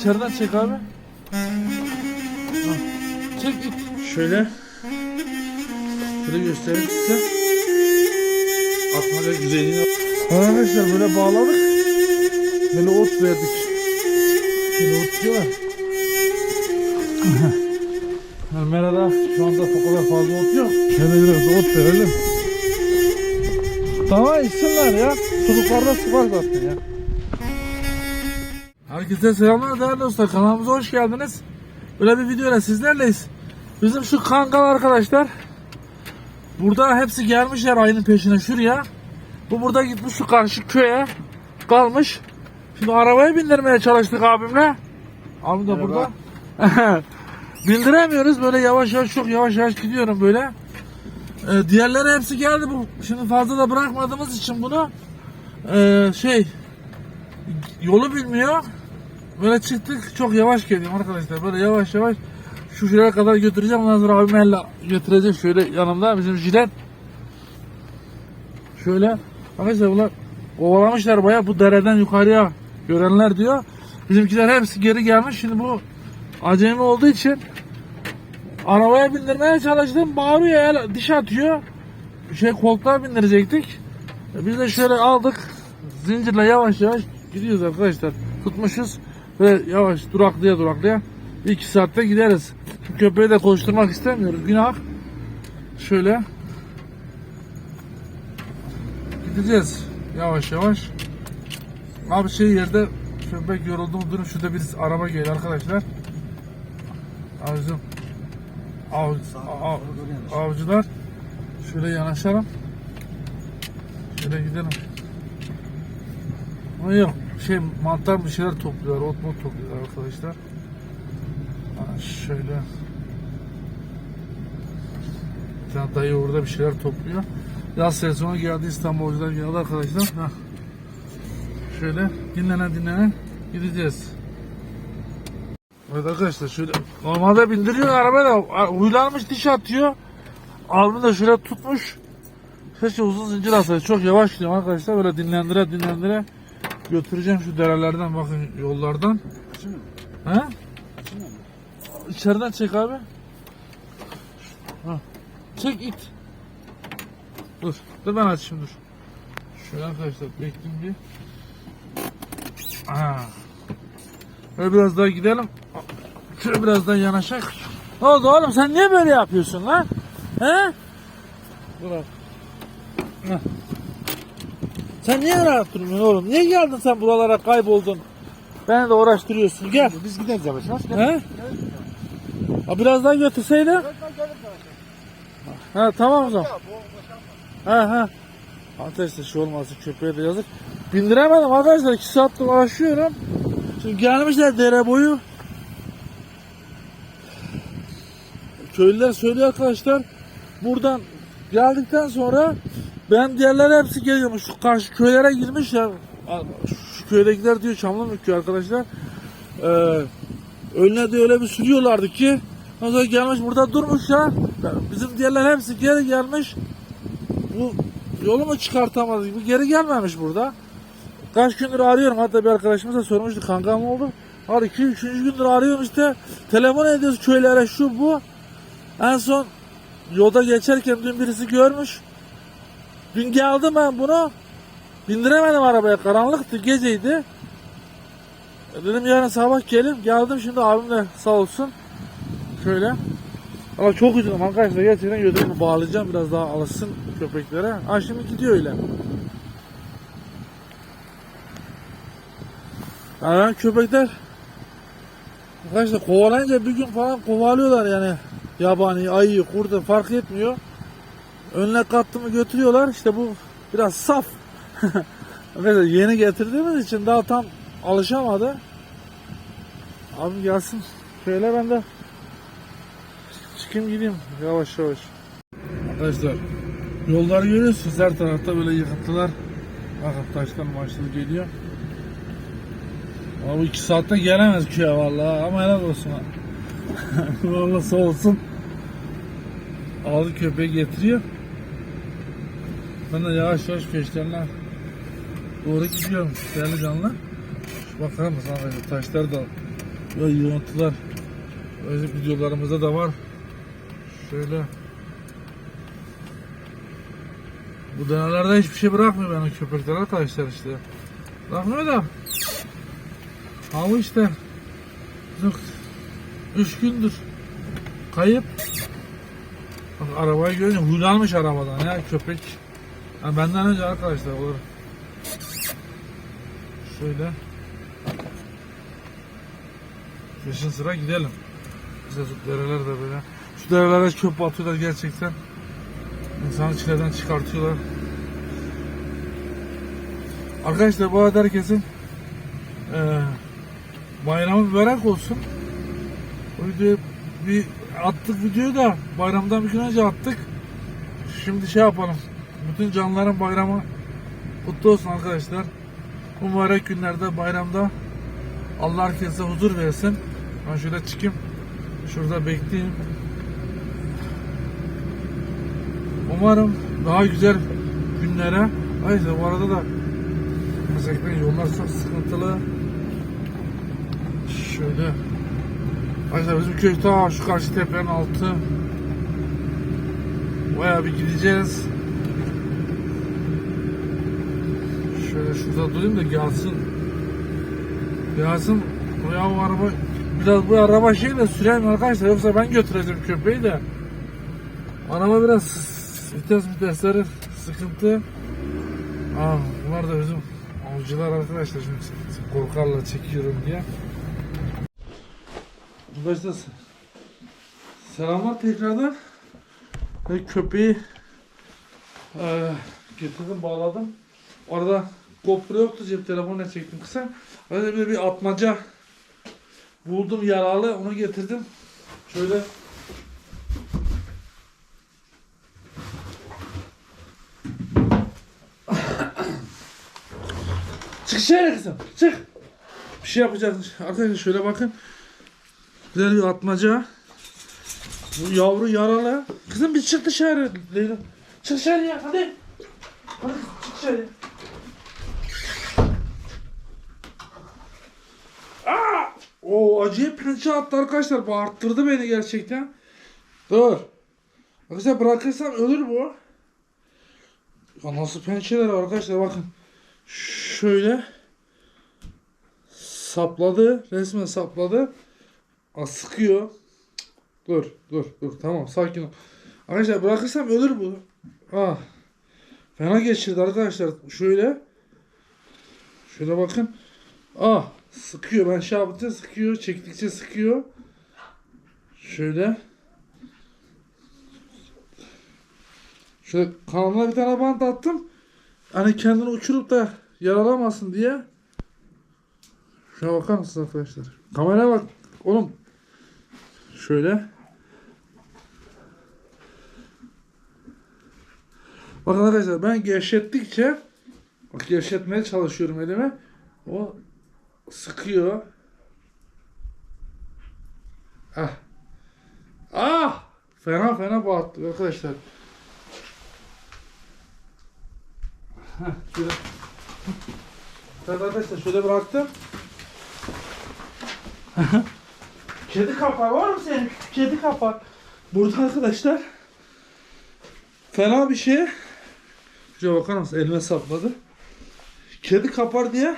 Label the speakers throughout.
Speaker 1: İçeriden çek abi. Çek git. Şöyle. Şöyle göstereyim size. Atmaca güzelliğine. Arkadaşlar böyle bağladık. Böyle ot verdik. Böyle ot diyorlar. Merada şu anda o kadar fazla ot yok. Şöyle biraz ot verelim. Daha içsinler ya. Suluklarda su var zaten ya. Herkese selamlar değerli dostlar. Kanalımıza hoş geldiniz. Böyle bir videoyla sizlerleyiz. Bizim şu kangal arkadaşlar. Burada hepsi gelmişler ayının peşine şuraya. Bu burada gitmiş şu karşı köye kalmış. Şimdi arabaya bindirmeye çalıştık abimle. Abim de burada. Bindiremiyoruz böyle yavaş yavaş çok yavaş yavaş gidiyorum böyle. Ee, diğerleri hepsi geldi bu. Şimdi fazla da bırakmadığımız için bunu ee, şey yolu bilmiyor. Böyle çıktık çok yavaş geliyorum arkadaşlar. Böyle yavaş yavaş şu şuraya kadar götüreceğim. Ondan sonra abim elle götürecek şöyle yanımda bizim jilet. Şöyle arkadaşlar bunlar kovalamışlar baya bu dereden yukarıya görenler diyor. Bizimkiler hepsi geri gelmiş. Şimdi bu acemi olduğu için arabaya bindirmeye çalıştım. Bağırıyor el diş atıyor. Şey koltuğa bindirecektik. Biz de şöyle aldık. Zincirle yavaş yavaş gidiyoruz arkadaşlar. Tutmuşuz ve yavaş duraklaya duraklaya bir iki saatte gideriz. Köpeği de koşturmak istemiyoruz. Günah. Şöyle gideceğiz yavaş yavaş. Abi şey yerde köpek yoruldu mu durun şurada bir araba geliyor arkadaşlar. Avcım av, av, avcılar şöyle yanaşalım. Şöyle gidelim. Ama yok şey mantar bir şeyler topluyorlar, ot mot topluyorlar arkadaşlar. Şöyle. Bir tane dayı orada bir şeyler topluyor. Yaz sezonu geldi İstanbulcular geldi arkadaşlar. Ha. Şöyle dinlene dinlene gideceğiz. Evet arkadaşlar şöyle normalde bindiriyor araba da huylanmış diş atıyor. Albüm de şöyle tutmuş. Keşke uzun zincir alsaydı. Çok yavaş gidiyorum arkadaşlar. Böyle dinlendire dinlendire götüreceğim şu derelerden bakın yollardan. He? İçeriden çek abi. Ha. Çek it. Dur. Dur ben açayım dur. Şöyle arkadaşlar bekleyin bir. Ha. Böyle biraz daha gidelim. Şöyle biraz daha yanaşak. Ne oldu oğlum sen niye böyle yapıyorsun lan? He? Abi. Heh. Sen niye rahat durmuyorsun oğlum? Niye geldin sen buralara kayboldun? Beni de uğraştırıyorsun. Gel.
Speaker 2: Biz gideriz yavaş yavaş.
Speaker 1: He? Ha, biraz daha götürseydin. Ha tamam o zaman. Ha ha. Arkadaşlar şu olmasın köpeğe de yazık. Bindiremedim arkadaşlar. 2 saattir uğraşıyorum. Şimdi gelmişler dere boyu. Köylüler söylüyor arkadaşlar. Buradan geldikten sonra ben diğerleri hepsi geliyormuş. Şu karşı köylere girmiş ya. Şu köydekiler diyor Çamlımük köyü arkadaşlar. Ee, önüne de öyle bir sürüyorlardı ki ondan gelmiş burada durmuş ya. Bizim diğerler hepsi geri gelmiş. Bu yolu mu çıkartamadık? Bu geri gelmemiş burada. Kaç gündür arıyorum hatta bir arkadaşımız da sormuştu kankam oldu. Var 2 3. gündür arıyorum işte. Telefon ediyoruz köylere şu bu. En son yolda geçerken dün birisi görmüş. Dün geldim ben bunu. Bindiremedim arabaya. Karanlıktı, geceydi. E Dedim yarın sabah gelin. Geldim şimdi abim de sağ olsun. Şöyle. Ama çok üzüldüm arkadaşlar. Gerçekten götürüp bağlayacağım. Biraz daha alışsın köpeklere. Ha şimdi gidiyor öyle. Yani köpekler arkadaşlar kovalayınca bir gün falan kovalıyorlar yani. Yabani, ayıyı, kurdu fark etmiyor. Önüne kattı mı götürüyorlar. İşte bu biraz saf. Mesela yeni getirdiğimiz için daha tam alışamadı. Abi gelsin. Şöyle ben de çıkayım gideyim yavaş yavaş. Arkadaşlar yolları görüyorsunuz her tarafta böyle yıkıntılar. Bakın taşlar maçlı geliyor. Abi iki saatte gelemez köye vallahi ama helal olsun ha. vallahi sağ olsun. Aldı köpeği getiriyor. Ben de yavaş yavaş peşlerine doğru gidiyorum değerli canlar. Şu bakar mısın arkadaşlar taşlar da Ve yığıntılar önceki videolarımızda da var. Şöyle bu dönemlerde hiçbir şey bırakmıyor benim köpekler arkadaşlar işte. Bırakmıyor da ama işte yok, üç gündür kayıp Bak arabayı görünce huylanmış arabadan ya köpek. Ha, benden önce arkadaşlar olur. Şöyle. Peşin sıra gidelim. Bize şu dereler de böyle. Şu derelere çöp atıyorlar gerçekten. İnsanı çileden çıkartıyorlar. Arkadaşlar bu arada herkesin eee bayramı mübarek olsun. O videoyu bir attık videoyu da bayramdan bir gün önce attık. Şimdi şey yapalım. Bütün canlıların bayramı kutlu olsun arkadaşlar. Bu mübarek günlerde bayramda Allah herkese huzur versin. Ben şöyle çıkayım. Şurada bekleyeyim. Umarım daha güzel günlere. Ayrıca bu arada da gerçekten yollar çok sıkıntılı. Şöyle. Ayrıca bizim köy ta şu karşı tepenin altı. Baya bir gideceğiz. Şöyle şurada durayım da gelsin. Gelsin. Ya bu araba biraz bu araba şey de süreyim arkadaşlar yoksa ben götüreceğim köpeği de. Araba biraz vites vitesleri sıkıntı. Aa, bunlar da bizim avcılar arkadaşlar şimdi korkarlar çekiyorum diye. Arkadaşlar selamlar tekrardan. Ve köpeği eee getirdim bağladım. Orada GoPro yoktu cep telefonuna çektim kısa. Öyle bir, bir atmaca buldum yaralı onu getirdim. Şöyle Çık dışarı kızım. Çık. Bir şey yapacağız. Arkadaşlar şöyle bakın. Güzel bir atmaca. Bu yavru yaralı. Kızım bir çık dışarı. Leyla. Çık dışarıya hadi. Hadi çık dışarı. Aa! O acayip pençe attı arkadaşlar. Bağırttırdı beni gerçekten. Dur. Arkadaşlar bırakırsam ölür bu. Ya nasıl pençeler arkadaşlar bakın. Şöyle sapladı. Resmen sapladı. Sıkıyor. Dur, dur, dur. Tamam, sakin ol. Arkadaşlar bırakırsam ölür bu. Ah. Fena geçirdi arkadaşlar. Şöyle. Şöyle bakın. Ah. Sıkıyor. Ben şey yapınca sıkıyor. Çektikçe sıkıyor. Şöyle. Şöyle kanalına bir tane bant attım. Hani kendini uçurup da yaralamasın diye. Şuna bakar mısınız arkadaşlar? Kameraya bak. Oğlum. Şöyle. Bakın arkadaşlar ben gevşettikçe bak gevşetmeye çalışıyorum elime. O sıkıyor. Ah. Ah! Fena fena bağırttı arkadaşlar. Heh, şöyle. Evet arkadaşlar şöyle bıraktım. Kedi kapağı var mı senin? Kedi kapağı. Burada arkadaşlar fena bir şey. Şuraya bakar mısın? Elime sapladı. Kedi kapar diye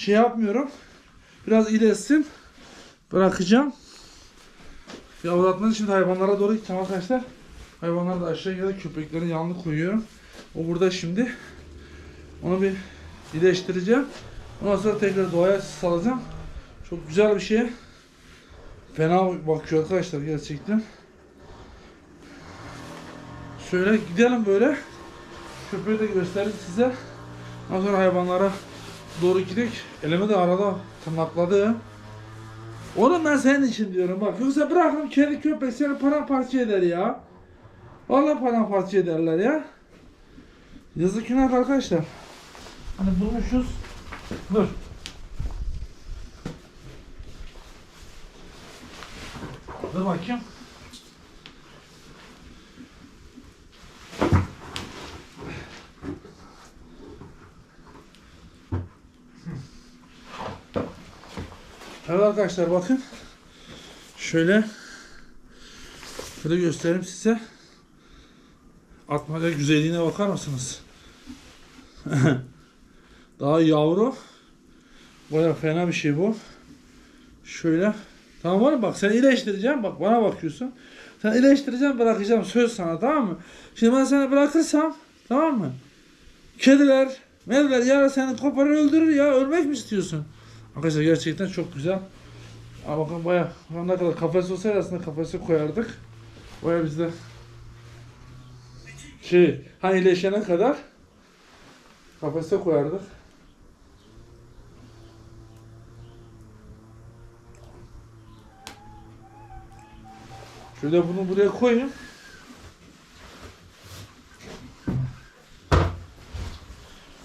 Speaker 1: şey yapmıyorum. Biraz iyileşsin. Bırakacağım. Yavrulatmak için hayvanlara doğru gideceğim arkadaşlar. Hayvanlar da aşağıya köpeklerin yanına koyuyorum. O burada şimdi. Onu bir iyileştireceğim. Ondan sonra tekrar doğaya salacağım. Çok güzel bir şey. Fena bakıyor arkadaşlar gerçekten. Şöyle gidelim böyle. Köpeği de göstereyim size. Ondan sonra hayvanlara doğru gidelim. Elime de arada tırnakladı. Oğlum ben senin için diyorum bak. Yoksa bırakın kedi köpek seni paramparça eder ya. Vallahi paramparça ederler ya. Yazık günah arkadaşlar. Hani bulmuşuz. Dur. Dur bakayım. Evet arkadaşlar bakın. Şöyle şöyle göstereyim size. Atmaca güzelliğine bakar mısınız? Daha yavru. Baya fena bir şey bu. Şöyle. Tamam oğlum bak seni iyileştireceğim. Bak bana bakıyorsun. Sen iyileştireceğim bırakacağım söz sana tamam mı? Şimdi ben seni bırakırsam tamam mı? Kediler, mediler yarın seni koparır öldürür ya. Ölmek mi istiyorsun? Arkadaşlar gerçekten çok güzel. Ama bakın baya ne kadar kafes olsaydı aslında kafese koyardık. Baya bizde şey hani iyileşene kadar kafese koyardık. Şöyle bunu buraya koyayım.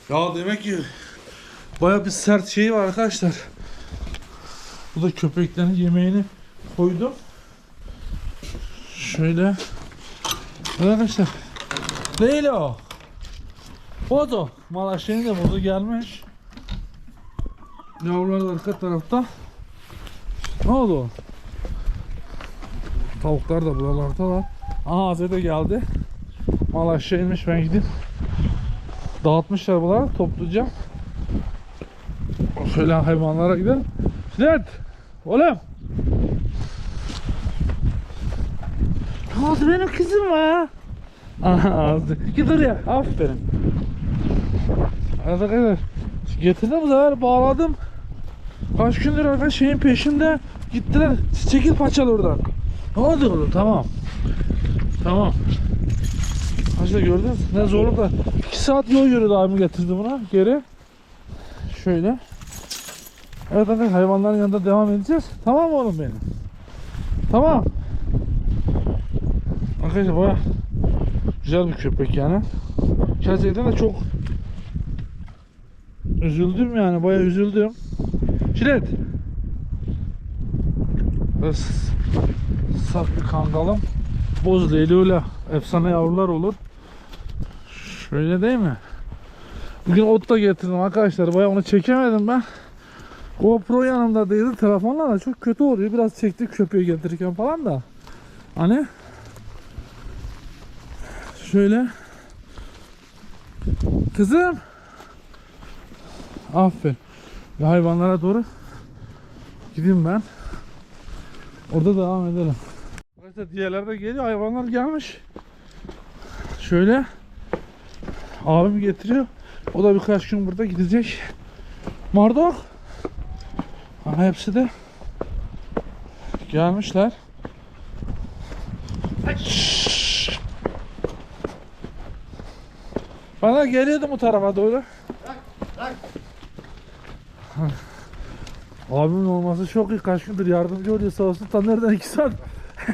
Speaker 1: Ya demek ki baya bir sert şey var arkadaşlar. Bu da köpeklerin yemeğini koydum. Şöyle. Arkadaşlar. Değil o. O da. Malaşeni de burada gelmiş. Yavrular da arka tarafta. Ne oldu? Tavuklar da buralardalar. Aha Azze de geldi. Mal aşağı inmiş ben gidip dağıtmışlar bunları toplayacağım. Şöyle hayvanlara gidelim. Şiret! Oğlum! Ne oldu benim kızım var? Aha Azze. Git oraya. Aferin. Arkadaşlar getirdim bu sefer bağladım. Kaç gündür arkadaş şeyin peşinde gittiler. Çekil paçalı oradan. Ne oldu oğlum? Tamam. Tamam. Arkadaşlar gördünüz ne zorluk da 2 saat yol yürüdü abim getirdi buna geri. Şöyle. Evet arkadaşlar hayvanların yanında devam edeceğiz. Tamam mı oğlum benim? Tamam. Arkadaşlar baya güzel bir köpek yani. Gerçekten de çok üzüldüm yani baya üzüldüm. Biz saf bir kangalım. Boz leylula efsane yavrular olur. Şöyle değil mi? Bugün ot da getirdim arkadaşlar. Baya onu çekemedim ben. GoPro yanımda değildi. Telefonla da çok kötü oluyor. Biraz çektik köpeği getirirken falan da. Hani şöyle Kızım Aferin. Ve hayvanlara doğru gideyim ben. Orada devam edelim. Arkadaşlar diğerler geliyor. Hayvanlar gelmiş. Şöyle abim getiriyor. O da birkaç gün burada gidecek. Mardok. Ha, hepsi de gelmişler. Bana geliyordum bu tarafa doğru. Abimin olması çok iyi. Kaç gündür yardımcı oluyor sağ olsun. Tam nereden iki saat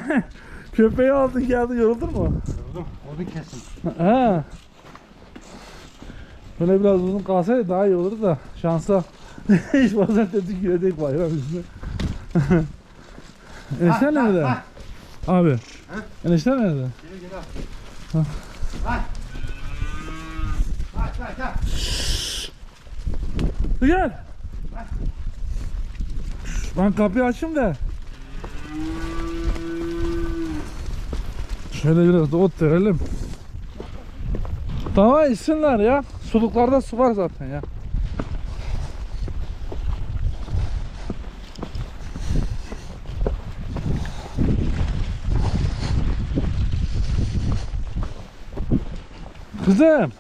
Speaker 1: köpeği aldın geldin yoruldun mu?
Speaker 2: Yoruldum. Odun kesin.
Speaker 1: He. Böyle biraz uzun kalsaydı daha iyi olurdu da şansa hiç bazen dedik yürüdük bayram üstüne. Enişten nerede?
Speaker 2: ha.
Speaker 1: Abi. Enişten nerede?
Speaker 2: Gel gel al. Ay. Aç aç aç.
Speaker 1: Dur Gel. Ben kapıyı açayım da. Şöyle biraz da ot verelim. Tamam içsinler ya. Suluklarda su var zaten ya. Kızım.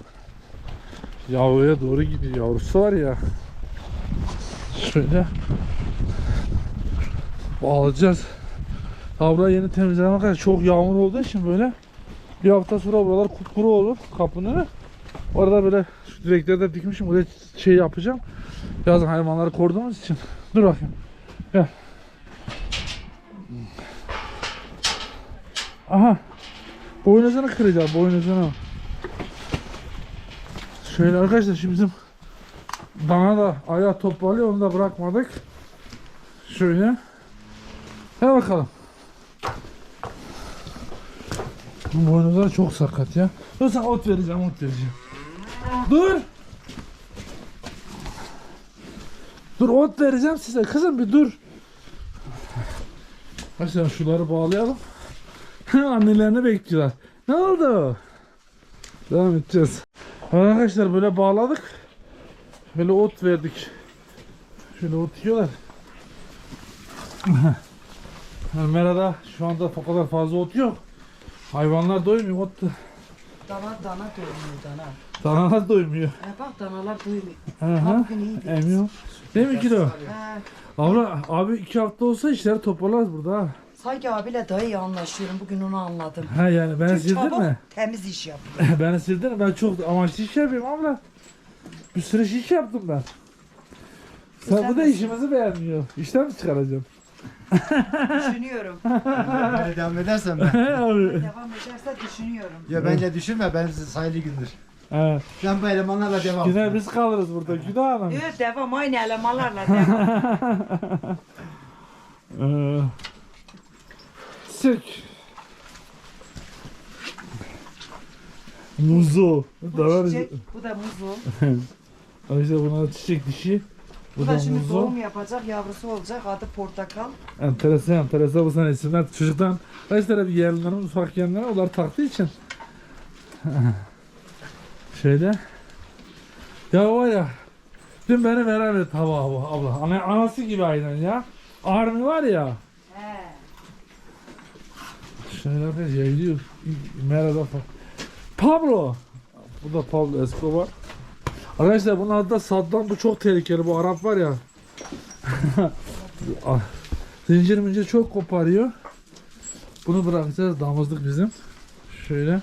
Speaker 1: Yavruya doğru gidiyor. Yavrusu var ya. Şöyle. Bağlayacağız. Havra yeni temizleme kadar çok yağmur olduğu için böyle bir hafta sonra buralar kupkuru olur kapının. Orada böyle şu direkleri de dikmişim. Oraya şey yapacağım. Yazın hayvanları koruduğumuz için. Dur bakayım. Gel. Aha. Boynuzunu kıracağım. Boynuzunu. Şöyle arkadaşlar şimdi bizim dana da ayağı toparlıyor. Onu da bırakmadık. Şöyle. Gel bakalım. Boynuzlar çok sakat ya. Dur sana ot vereceğim, ot vereceğim. Dur. Dur ot vereceğim size. Kızım bir dur. Arkadaşlar şuları bağlayalım. Annelerini bekliyorlar. Ne oldu? Devam edeceğiz. Arkadaşlar böyle bağladık. Böyle ot verdik. Şöyle ot yiyorlar. Merada şu anda o kadar fazla ot yok. Hayvanlar doymuyor. Ot da.
Speaker 3: Dana dana doymuyor dana.
Speaker 1: Danalar doymuyor.
Speaker 3: E bak danalar doymuyor.
Speaker 1: Hı
Speaker 3: Ha,
Speaker 1: hı.
Speaker 3: bugün iyiydi.
Speaker 1: Emiyor. Değil mi kilo? Abla abi iki hafta olsa işleri toparlarız burada ha.
Speaker 3: Sanki abiyle daha iyi anlaşıyorum. Bugün onu anladım.
Speaker 1: Ha yani ben
Speaker 3: Çok
Speaker 1: sildin
Speaker 3: çabuk
Speaker 1: mi?
Speaker 3: temiz iş yapıyor.
Speaker 1: ben sildin ben çok amaçlı iş yapıyorum abla. Bir sürü iş yaptım ben. Sen bu da işimizi beğenmiyor. İşten mi çıkaracağım?
Speaker 3: Düşünüyorum.
Speaker 2: Böyle devam edersen ben.
Speaker 1: abi.
Speaker 3: Devam ederse düşünüyorum.
Speaker 2: Ya bence düşünme ben sayılı gündür.
Speaker 1: Ha,
Speaker 2: Ben bu elemanlarla devam.
Speaker 1: Güzel biz kalırız burada. Günah hanım.
Speaker 3: Evet devam aynı elemanlarla devam.
Speaker 1: Ee, Sirk. Muzo.
Speaker 3: Bu
Speaker 1: Davar.
Speaker 3: çiçek, bu da muzu.
Speaker 1: Arkadaşlar bunlar çiçek dişi. Bu
Speaker 3: Bu
Speaker 1: da
Speaker 3: da şimdi
Speaker 1: muzo.
Speaker 3: doğum yapacak, yavrusu olacak. Adı portakal.
Speaker 1: Enteresan enteresan bu sene isimler. Çocuktan kaç tane bir yerlilerin ufak yerliler onlar taktığı için. Şöyle. Ya var ya. Dün beni veren hava hava abla. Ana, anası gibi aynen ya. Army var ya.
Speaker 3: He.
Speaker 1: Arkadaş yayılıyor. Merhaba. Pablo. Bu da Pablo Escobar. Arkadaşlar bunun adı da Saddam. Bu çok tehlikeli. Bu Arap var ya. Ah, Zincir mincir çok koparıyor. Bunu bırakacağız. Damızlık bizim. Şöyle.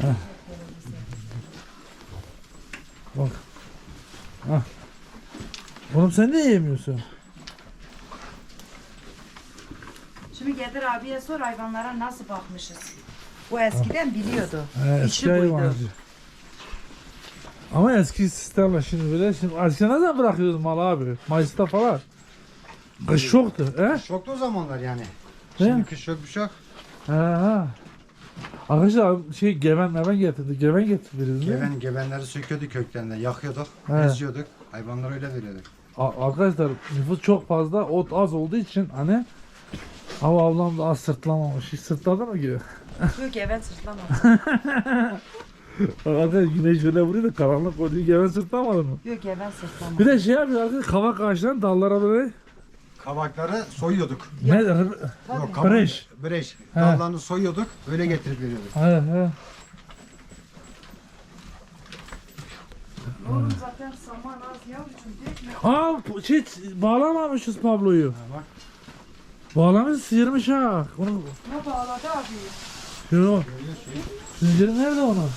Speaker 1: Heh. Bak. Hah. Oğlum sen niye yemiyorsun?
Speaker 3: Getir abiye sor hayvanlara nasıl bakmışız. Bu eskiden biliyordu.
Speaker 1: He,
Speaker 3: İşi
Speaker 1: eski
Speaker 3: buydu.
Speaker 1: hayvancı. Ama eski sistemle şimdi böyle şimdi eskiden ne zaman bırakıyordun mal abi? Mayıs'ta falan. Kış yoktu. He?
Speaker 2: Şoktu o zamanlar yani.
Speaker 1: Değil
Speaker 2: Şimdi
Speaker 1: mi?
Speaker 2: kış yok bir şey yok.
Speaker 1: He he. Arkadaşlar şey geven meven getirdi. Geven getirdi?
Speaker 2: Geven, gevenleri söküyorduk köklerinden, yakıyorduk,
Speaker 1: He.
Speaker 2: eziyorduk. Hayvanlara öyle veriyorduk.
Speaker 1: A- Arkadaşlar nüfus çok fazla. Ot az olduğu için hani Hava ablam da az sırtlamamış. Hiç sırtladı mı ki?
Speaker 3: Yok evet sırtlama.
Speaker 1: Arkadaş güneş şöyle vuruyor da karanlık oluyor. Geven sırtlamadı mı?
Speaker 3: Yok evet sırtlama.
Speaker 1: Bir de şey yapıyor arkadaş kavak ağaçlarının dallara böyle
Speaker 2: Kabakları soyuyorduk.
Speaker 1: ne
Speaker 3: Tabii.
Speaker 2: Yok, kabak,
Speaker 1: Breş.
Speaker 2: Breş.
Speaker 1: He.
Speaker 2: Dallarını soyuyorduk, öyle getirip veriyorduk.
Speaker 1: He he.
Speaker 3: Oğlum zaten saman az yavrucuğum dökme.
Speaker 1: Aa bu- şey bağlamamışız Pablo'yu.
Speaker 2: bak.
Speaker 1: Bağlamış sıyırmış ha. Onu
Speaker 3: Ne bağladı abi?
Speaker 1: Yo. Zinciri nerede onun?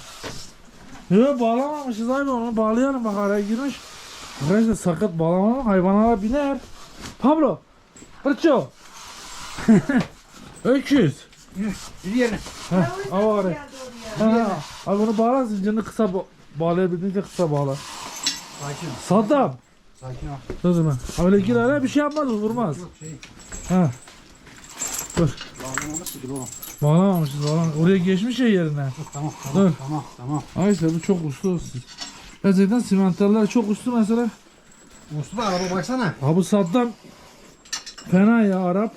Speaker 1: Yo bağlamamışız abi onu bağlayalım bak araya girmiş. Arkadaşlar sakat bağlamama hayvanlara biner. Pablo. Hırço. Öküz. Heh, al oraya. Abi bunu bağla zincirini kısa ba- bağlayabildiğince kısa bağla.
Speaker 2: Sakin.
Speaker 1: Saddam.
Speaker 2: Sakin ol.
Speaker 1: Dur zaman. Araya bir şey yapmaz vurmaz.
Speaker 2: Yok şey.
Speaker 1: Ha. Dur.
Speaker 2: Bağlamamıştı gibi oğlum.
Speaker 1: Bağlamamışız bağlam. Oraya geçmiş ya yerine.
Speaker 2: Tamam,
Speaker 1: Dur.
Speaker 2: tamam, tamam, tamam.
Speaker 1: Arkadaşlar bu çok uslu. Gerçekten simenterler çok uslu mesela.
Speaker 2: Uslu da araba baksana.
Speaker 1: Ha bu Saddam fena ya Arap.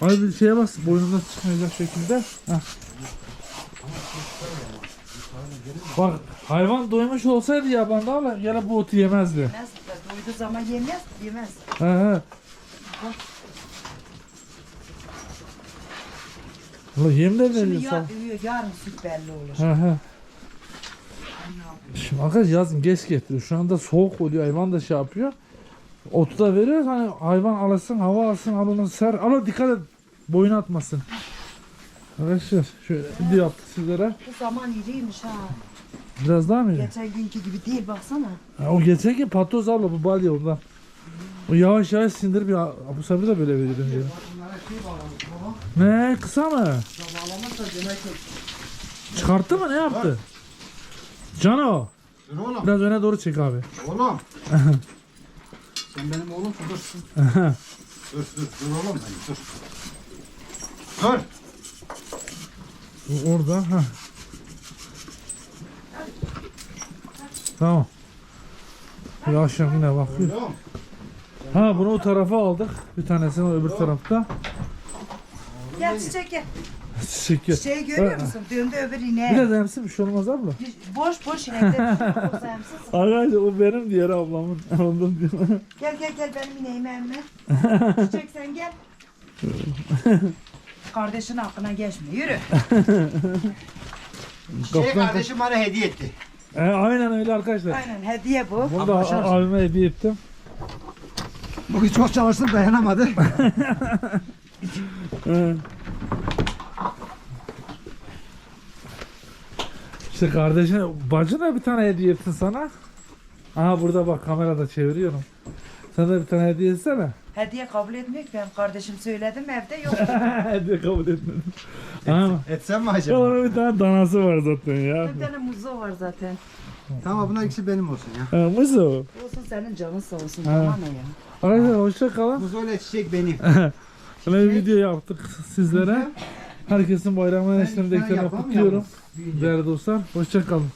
Speaker 1: Abi bir şeye bas boynundan çıkmayacak şekilde. Heh. Bak hayvan doymuş olsaydı yabanda ama gene bu otu yemezdi.
Speaker 3: Yemez doyduğu zaman yemez, yemez.
Speaker 1: He he. Ulan yem de
Speaker 3: Şimdi
Speaker 1: veriyor
Speaker 3: ya,
Speaker 1: sağ.
Speaker 3: yok, yarın süt belli olur.
Speaker 1: He he. Şimdi arkadaş yazın geç getiriyor. Şu anda soğuk oluyor. Hayvan da şey yapıyor. Otu da veriyor. Hani hayvan alsın, hava alsın, al onu ser. Ama dikkat et. Boyun atmasın. Arkadaşlar şöyle video yaptık sizlere.
Speaker 3: Bu zaman iriymiş ha.
Speaker 1: Biraz daha mı? iyi?
Speaker 3: Geçen günkü gibi değil baksana.
Speaker 1: Ha, o geçen ki patoz abla bu balya ondan. O yavaş yavaş sindir bir bu sefer de böyle veriyor önce.
Speaker 2: Bunlara şey bağlamış baba.
Speaker 1: Ne kısa mı?
Speaker 2: Bağlamazsa demek ki.
Speaker 1: Çıkarttı mı ne yaptı? Cano
Speaker 2: Dur oğlum.
Speaker 1: biraz öne doğru çek abi.
Speaker 2: Oğlum. Sen benim oğlumsun dur. dur dur dur oğlum benim dur. Dur.
Speaker 1: Bu Orada ha. Tamam. Bir yine bakıyor. Ha bunu o tarafa aldık. Bir tanesini öbür tarafta.
Speaker 3: Gel çiçek gel.
Speaker 1: Teşekkür.
Speaker 3: Çiçeği görüyor musun? Döndü öbür ineğe.
Speaker 1: Biraz emsi bir şey olmaz abla.
Speaker 3: Boş boş inekler.
Speaker 1: Arkadaşlar o benim diğeri ablamın. Ondan diyorum.
Speaker 3: Gel gel gel benim ineğimi emme. Çiçek sen gel. Kardeşin hakkına geçme. Yürü.
Speaker 2: Şey
Speaker 1: Kaptan-
Speaker 2: kardeşim bana hediye etti.
Speaker 1: E, aynen öyle arkadaşlar.
Speaker 3: Aynen hediye bu.
Speaker 1: Bunu da a- abime hediye ettim.
Speaker 2: Bugün çok çalıştım dayanamadı.
Speaker 1: İşte kardeşine, bacına bir tane hediye etsin sana. Aha burada bak kamerada çeviriyorum. Sen de bir tane hediye etsene.
Speaker 3: Hediye kabul etmiyor ki benim kardeşim söyledim evde yok.
Speaker 1: hediye kabul etmedim. Ama
Speaker 2: Etsem mi acaba?
Speaker 1: onun bir tane danası var zaten ya.
Speaker 3: Bir tane muzu var zaten.
Speaker 2: Tamam bunlar ikisi benim olsun ya.
Speaker 1: Ha, Muzo.
Speaker 3: Olsun senin canın sağ olsun.
Speaker 1: Ha.
Speaker 3: Bana ne ya?
Speaker 1: Arkadaşlar hoşça kalın.
Speaker 2: Muzuyla çiçek benim.
Speaker 1: Böyle bir video yaptık sizlere. Herkesin bayramını
Speaker 2: Ben
Speaker 1: eşliğinde
Speaker 2: yapamıyorum.
Speaker 1: kutluyorum.
Speaker 2: Büyüyünce.
Speaker 1: Değerli dostlar hoşça kalın.